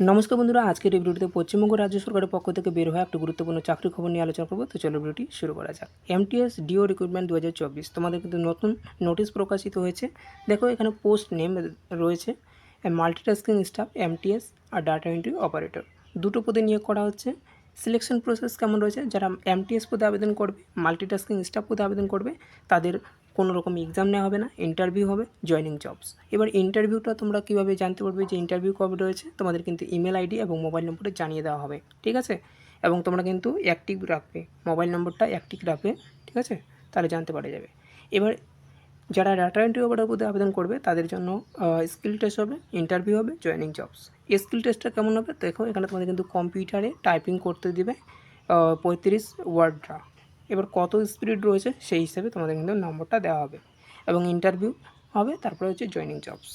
নমস্কার বন্ধুরা, আজকের এই ভিডিওটিতে পশ্চিমবঙ্গ রাজ্য সরকারের পক্ষ থেকে বের হওয়া একটা গুরুত্বপূর্ণ চাকরি খবর নিয়ে আলোচনা করব। তো চলো ভিডিওটি শুরু করা যাক। এমটিএস ডিও রিক্রুটমেন্ট দু হাজার চব্বিশ, তোমাদের কিন্তু নতুন নোটিশ প্রকাশিত হয়েছে। দেখো, এখানে পোস্ট নেম রয়েছে মাল্টিটাস্কিং স্টাফ এমটিএস আর ডাটা এন্ট্রি অপারেটর দুটো পদে নিয়োগ করা হচ্ছে। সিলেকশন প্রসেস কেমন রয়েছে, যারা এমটিএস পদে আবেদন করবে মাল্টিটাস্কিং স্টাফ পদে আবেদন করবে, তাদের কোনো রকম এক্সাম নেওয়া হবে না ইন্টারভিউ হবে জয়নিং জবস এবার ইন্টারভিউটা তোমরা কীভাবে জানতে পারবে যে ইন্টারভিউ কবে রয়েছে, তোমাদের কিন্তু ইমেল আইডি এবং মোবাইল নম্বরে জানিয়ে দেওয়া হবে, ঠিক আছে? এবং তোমরা কিন্তু অ্যাক্টিভ রাখবে মোবাইল নম্বরটা অ্যাক্টিভ রাখবে, ঠিক আছে? তাহলে জানতে পারা যাবে। এবার যারা ডাটা এন্ট্রি অপারেটর পদে আবেদন করবে, তাদের জন্য স্কিল টেস্ট হবে ইন্টারভিউ হবে জয়েনিং জবস স্কিল টেস্টটা কেমন হবে? দেখো, এখানে তোমাদের কিন্তু কম্পিউটারে টাইপিং করতে দিবে পঁয়ত্রিশ ওয়ার্ডরা এবার কত স্পিড রয়েছে, সেই হিসেবে তোমাদের কিন্তু নম্বরটা দেওয়া হবে। এবং ইন্টারভিউ হবে, তারপরে হচ্ছে জয়েনিং জবস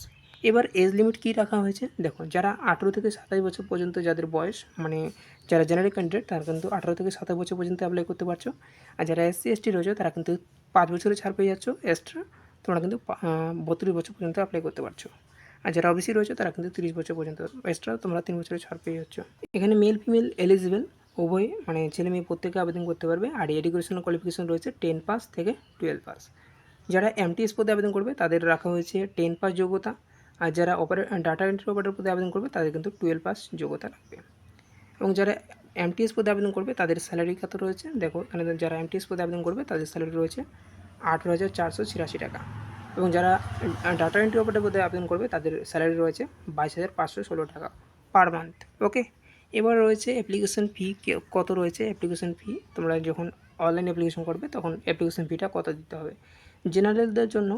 এবার এজ লিমিট কী রাখা হয়েছে? দেখো, যারা আঠেরো থেকে সাতাশ বছর পর্যন্ত যাদের বয়স মানে যারা জেনারেল ক্যান্ডিডেট তারা কিন্তু আঠেরো থেকে সাতাশ বছর পর্যন্ত অ্যাপ্লাই করতে পারছ। আর যারা এসসি এসটি রয়েছে, তারা কিন্তু পাঁচ বছরে ছাড় পেয়ে যাচ্ছ এক্সট্রা তোমরা কিন্তু বত্রিশ বছর পর্যন্ত অ্যাপ্লাই করতে পারছ। আর যারা ওবিসি রয়েছে, তারা কিন্তু তিরিশ বছর পর্যন্ত এক্সট্রা তোমরা তিন বছরে ছাড় পেয়ে যাচ্ছ। এখানে মেল ফিমেল এলিজিবল উভয় মানে ছেলে মেয়ে প্রত্যেকে আবেদন করতে পারবে। আর এডুকেশনাল কোয়ালিফিকেশন রয়েছে টেন পাস থেকে টুয়েলভ পাস যারা এমটিএস পদে আবেদন করবে, তাদের রাখা হয়েছে টেন পাস যোগ্যতা। আর যারা অপারে ডাটা এন্ট্রি অপারেটর পদে আবেদন করবে, তাদের কিন্তু টুয়েলভ পাস যোগ্যতা লাগবে। এবং যারা এমটিএস পদে আবেদন করবে, তাদের স্যালারি কত রয়েছে? দেখো, এখানে যারা এমটিএস পদে আবেদন করবে, তাদের স্যালারি রয়েছে আঠেরো হাজার চারশো ছিয়াশি টাকা। এবং যারা ডাটা এন্ট্রি অপারেটর পদে আবেদন করবে, তাদের স্যালারি রয়েছে বাইশ হাজার পাঁচশো ষোলো টাকা পার মান্থ ওকে এবার রয়েছে অ্যাপ্লিকেশন ফি কত রয়েছে অ্যাপ্লিকেশন ফি তোমরা যখন অনলাইন অ্যাপ্লিকেশন করবে, তখন অ্যাপ্লিকেশন ফিটা কত দিতে হবে? জেনারেলদের জন্য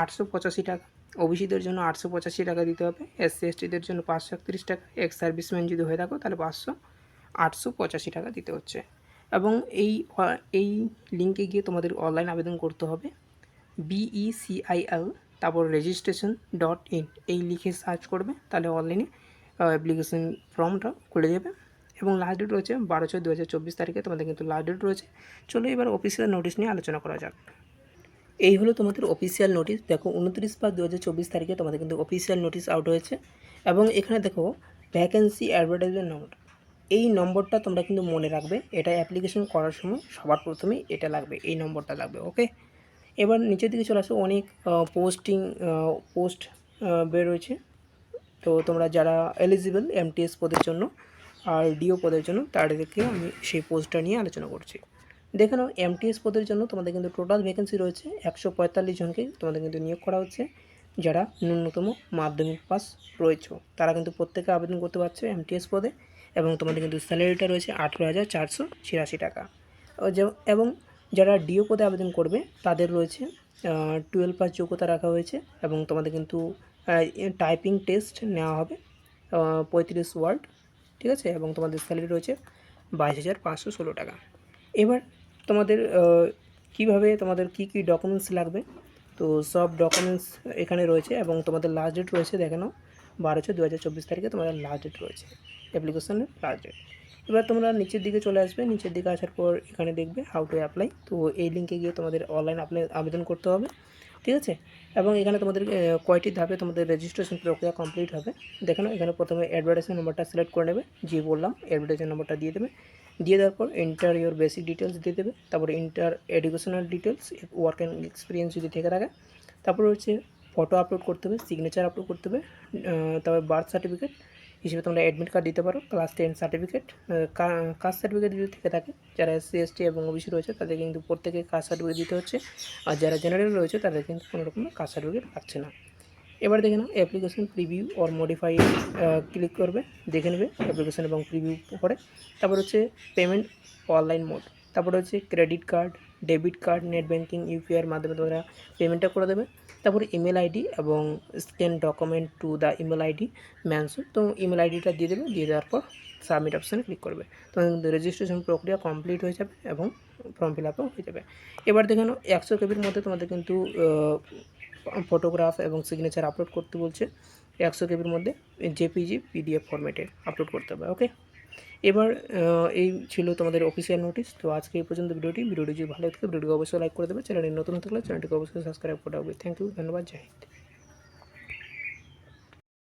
আটশো পঁচাশি টাকা ওবিসিদের জন্য আটশো পঁচাশি টাকা দিতে হবে এসসি এসটিদের জন্য পাঁচশো একত্রিশ টাকা এক্স সার্ভিসম্যান যদি হয়ে থাকো, তাহলে পাঁচশো আটশো পঁচাশি টাকা দিতে হচ্ছে। এবং এই এই লিঙ্কে গিয়ে তোমাদের অনলাইন আবেদন করতে হবে। বিইসিআইএল তারপর রেজিস্ট্রেশন ডট ইন এই লিখে সার্চ করবে, তাহলে অনলাইনে অ্যাপ্লিকেশন ফর্মটা খুলে যাবে। এবং লাস্ট ডেট রয়েছে বারো ছয় দু হাজার চব্বিশ তারিখে, তোমাদের কিন্তু লাস্ট ডেট রয়েছে। চলো এবার অফিসিয়াল নোটিশ নিয়ে আলোচনা করা যাক। এই হলো তোমাদের অফিসিয়াল নোটিশ দেখো, উনত্রিশ পাঁচ দু হাজার চব্বিশ তারিখে তোমাদের কিন্তু অফিসিয়াল নোটিশ আউট হয়েছে। এবং এখানে দেখো ভ্যাকেন্সি অ্যাডভার্টাইজমেন্ট নম্বর এই নম্বরটা তোমরা কিন্তু মনে রাখবে এটা অ্যাপ্লিকেশন করার সময় সবার প্রথমেই এটা লাগবে, এই নম্বরটা লাগবে ওকে এবার নিচের দিকে চলে আসো, অনেক পোস্টিং পোস্ট বের রয়েছে তো তোমরা যারা এলিজিবল এমটিএস পদের জন্য আর ডিও পদের জন্য, তাদেরকে আমি সেই পোস্টটা নিয়ে আলোচনা করছি। দেখে নাও এমটিএস পদের জন্য তোমাদের কিন্তু টোটাল ভ্যাকেন্সি রয়েছে, একশো পঁয়তাল্লিশ জনকে তোমাদের কিন্তু নিয়োগ করা হচ্ছে, যারা ন্যূনতম মাধ্যমিক পাস রয়েছে। তারা কিন্তু প্রত্যেকে আবেদন করতে পারছে এমটিএস পদে। এবং তোমাদের কিন্তু স্যালারিটা রয়েছে আঠেরো হাজার চারশো ছিয়াশি টাকা। এবং যারা ডিও পদে আবেদন করবে, তাদের রয়েছে টুয়েলভ পাস যোগ্যতা রাখা হয়েছে এবং তোমাদের কিন্তু টাইপিং টেস্ট নেওয়া হবে পঁয়ত্রিশ ওয়ার্ড, ঠিক আছে? এবং তোমাদের স্যালারি রয়েছে বাইশ হাজার পাঁচশো ষোলো টাকা। এবার তোমাদের কীভাবে তোমাদের কি কি ডকুমেন্টস লাগবে? তো সব ডকুমেন্টস এখানে রয়েছে এবং তোমাদের লাস্ট ডেট রয়েছে, দেখে নাও। বারো ছয় দু হাজার চব্বিশ তারিখে তোমাদের লাস্ট ডেট রয়েছে অ্যাপ্লিকেশনের লাস্ট ডেট এবার তোমরা নিচের দিকে চলে আসবে, নিচের দিকে আসার পর এখানে দেখবে হাউ টু অ্যাপ্লাই তো এই লিঙ্কে গিয়ে তোমাদের অনলাইন আবেদন করতে হবে, ঠিক আছে? এবং এখানে তোমাদের কয়টি ধাপে তোমাদের রেজিস্ট্রেশন প্রক্রিয়া কমপ্লিট হবে। দেখো এখানে প্রথমে অ্যাডভার্টাইজমেন্ট নম্বরটা সিলেক্ট করে নেবে, যে বললাম অ্যাডভার্টাইজমেন্ট নম্বরটা দিয়ে দেবে। দিয়ে দেওয়ার পর ইন্টার ইউর বেসিক ডিটেলস দিয়ে দেবে, তারপরে inter educational details work and experience যদি থেকে থাকে। তারপর হচ্ছে ফটো আপলোড করতে হবে সিগনেচার আপলোড করতে হবে তারপর বার্থ সার্টিফিকেট হিসেবে তোমরা অ্যাডমিট কার্ড দিতে পারো class ten certificate caste certificate যদি থেকে থাকে, যারা এসসি এসটি এবং ওবিসি রয়েছে তাদের কিন্তু প্রত্যেকে কাস্ট সার্টিফিকেট দিতে হচ্ছে, আর যারা জেনারেল রয়েছে তাদের কিন্তু কোনো রকম কাস্ট সার্টিফিকেট লাগছে না। এবার দেখে নাও application preview or modify click করবে, দেখে নেবে অ্যাপ্লিকেশন এবং প্রিভিউ করে তারপর হচ্ছে পেমেন্ট অনলাইন মোড তারপরে হচ্ছে credit card debit card net banking ইউপিআইয়ের মাধ্যমে তোমরা পেমেন্টটা করে দেবে। তারপরে ইমেল আইডি এবং scan document to the email ID mention তো ইমেল আইডিটা দিয়ে দেবে, দিয়ে দেওয়ার পর সাবমিট অপশানে ক্লিক করবে। কিন্তু রেজিস্ট্রেশন প্রক্রিয়া কমপ্লিট হয়ে যাবে এবং ফর্ম ফিল আপও হয়ে যাবে। এবার দেখে নাও, একশো কেবির মধ্যে তোমাদের কিন্তু ফটোগ্রাফ এবং সিগনেচার আপলোড করতে বলছে। একশো কেবির মধ্যে জেপিজি পিডিএফ ফরম্যাটে আপলোড করতে হবে ওকে এবার এই ছিল তোমাদের অফিসিয়াল নোটিস তো আজকে এই পর্যন্ত ভিডিওটি। ভিডিওটি যদি ভালো থাকে ভিডিওটিকে অবশ্যই লাইক করে দেবে। চ্যানেলটি নতুন থাকলে চ্যানেলটিকে অবশ্যই সাবস্ক্রাইব করা হবে থ্যাংক ইউ ধন্যবাদ, জয় হিন্দ।